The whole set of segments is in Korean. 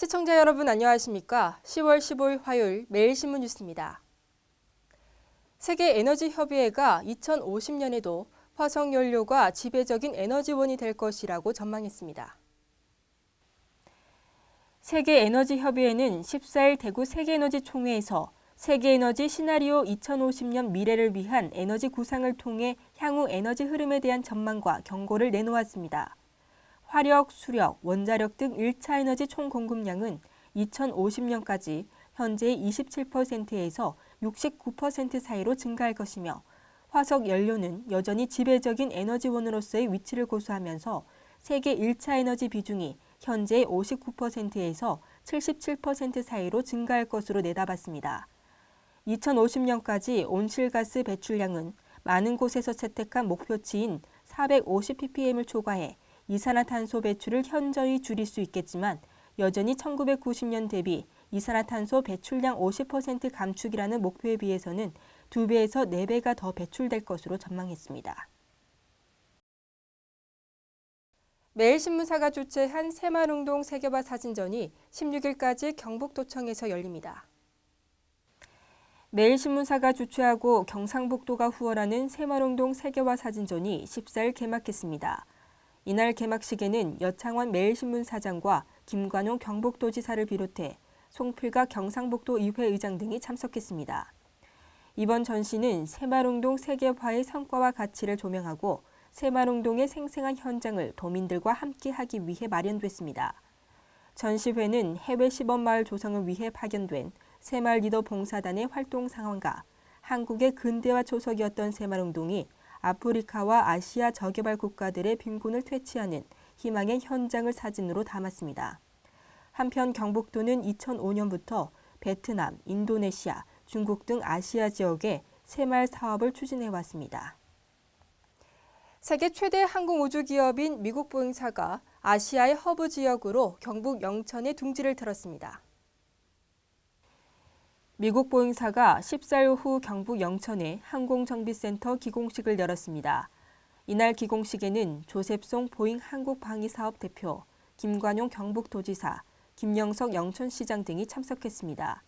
시청자 여러분 안녕하십니까? 10월 15일 화요일 매일신문 뉴스입니다. 세계 에너지 협의회가 2050년에도 화석 연료가 지배적인 에너지원이 될 것이라고 전망했습니다. 세계 에너지 협의회는 14일 대구 세계에너지 총회에서 세계에너지 시나리오 2050년 미래를 위한 에너지 구상을 통해 향후 에너지 흐름에 대한 전망과 경고를 내놓았습니다. 화력, 수력, 원자력 등 1차 에너지 총 공급량은 2050년까지 현재의 27%에서 69% 사이로 증가할 것이며 화석 연료는 여전히 지배적인 에너지원으로서의 위치를 고수하면서 세계 1차 에너지 비중이 현재의 59%에서 77% 사이로 증가할 것으로 내다봤습니다. 2050년까지 온실가스 배출량은 많은 곳에서 채택한 목표치인 450ppm을 초과해 이산화탄소 배출을 현저히 줄일 수 있겠지만 여전히 1990년 대비 이산화탄소 배출량 50% 감축이라는 목표에 비해서는 2배에서 4배가 더 배출될 것으로 전망했습니다. 매일신문사가 주최한 새마릉동 세계화 사진전이 16일까지 경북도청에서 열립니다. 매일신문사가 주최하고 경상북도가 후원하는 새마릉동 세계화 사진전이 14일 개막했습니다. 이날 개막식에는 여창원 매일신문 사장과 김관용 경북도지사를 비롯해 송필과 경상북도 의회 의장 등이 참석했습니다. 이번 전시는 새마릉동 세계화의 성과와 가치를 조명하고 새마릉동의 생생한 현장을 도민들과 함께하기 위해 마련됐습니다. 전시회는 해외 시범마을 조성을 위해 파견된 새마을 리더 봉사단의 활동 상황과 한국의 근대화 초석이었던 새마릉동이 아프리카와 아시아 저개발 국가들의 빈곤을 퇴치하는 희망의 현장을 사진으로 담았습니다. 한편 경북도는 2005년부터 베트남, 인도네시아, 중국 등 아시아 지역에 새마을 사업을 추진해 왔습니다. 세계 최대 항공우주 기업인 미국 보잉사가 아시아의 허브 지역으로 경북 영천에 둥지를 틀었습니다. 미국 보잉사가 14일 후 경북 영천에 항공정비센터 기공식을 열었습니다. 이날 기공식에는 조셉송 보잉 한국방위사업 대표, 김관용 경북도지사, 김영석 영천시장 등이 참석했습니다.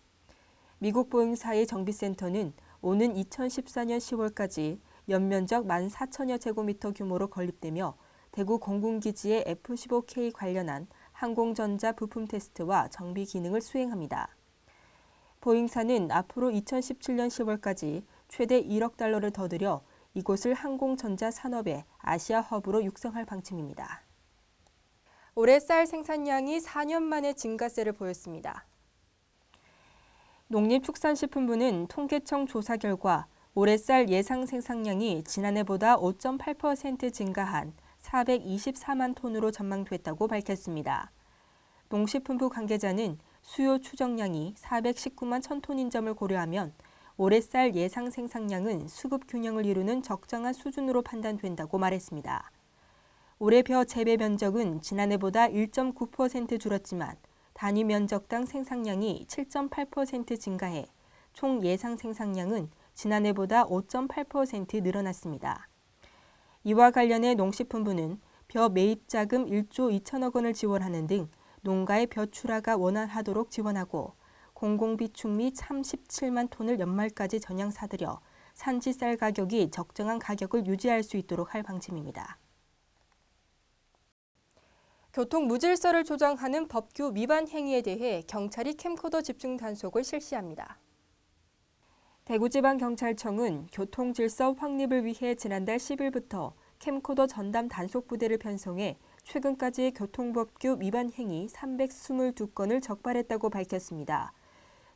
미국 보잉사의 정비센터는 오는 2014년 10월까지 연면적 14,000여 제곱미터 규모로 건립되며 대구 공군기지의 F-15K 관련한 항공전자 부품 테스트와 정비 기능을 수행합니다. 보잉사는 앞으로 2017년 10월까지 최대 1억 달러를 더 들여 이곳을 항공전자 산업의 아시아 허브로 육성할 방침입니다. 올해 쌀 생산량이 4년 만에 증가세를 보였습니다. 농림축산식품부는 통계청 조사 결과 올해 쌀 예상 생산량이 지난해보다 5.8% 증가한 424만 톤으로 전망됐다고 밝혔습니다. 농식품부 관계자는 수요 추정량이 419만 천톤인 점을 고려하면 올해 쌀 예상 생산량은 수급 균형을 이루는 적정한 수준으로 판단된다고 말했습니다. 올해 벼 재배 면적은 지난해보다 1.9% 줄었지만 단위 면적당 생산량이 7.8% 증가해 총 예상 생산량은 지난해보다 5.8% 늘어났습니다. 이와 관련해 농식품부는 벼 매입 자금 1조 2천억 원을 지원하는 등 농가의 벼출하가 원활하도록 지원하고 공공비축 및 37만 톤을 연말까지 전량 사들여 산지 쌀 가격이 적정한 가격을 유지할 수 있도록 할 방침입니다. 교통 무질서를 조장하는 법규 위반 행위에 대해 경찰이 캠코더 집중 단속을 실시합니다. 대구지방경찰청은 교통질서 확립을 위해 지난달 10일부터 캠코더 전담 단속 부대를 편성해 최근까지 교통법규 위반 행위 322건을 적발했다고 밝혔습니다.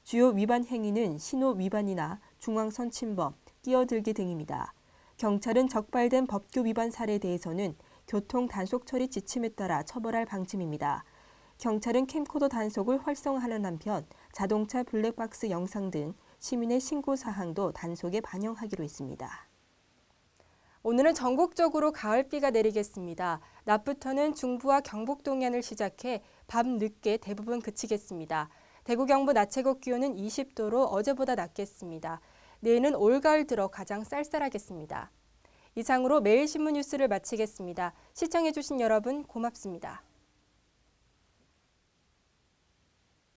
주요 위반 행위는 신호 위반이나 중앙선 침범, 끼어들기 등입니다. 경찰은 적발된 법규 위반 사례에 대해서는 교통 단속 처리 지침에 따라 처벌할 방침입니다. 경찰은 캠코더 단속을 활성화하는 한편 자동차 블랙박스 영상 등 시민의 신고 사항도 단속에 반영하기로 했습니다. 오늘은 전국적으로 가을비가 내리겠습니다. 낮부터는 중부와 경북 동해안을 시작해 밤 늦게 대부분 그치겠습니다. 대구 경부 낮 최고 기온은 20도로 어제보다 낮겠습니다. 내일은 올가을 들어 가장 쌀쌀하겠습니다. 이상으로 매일 신문 뉴스를 마치겠습니다. 시청해주신 여러분 고맙습니다.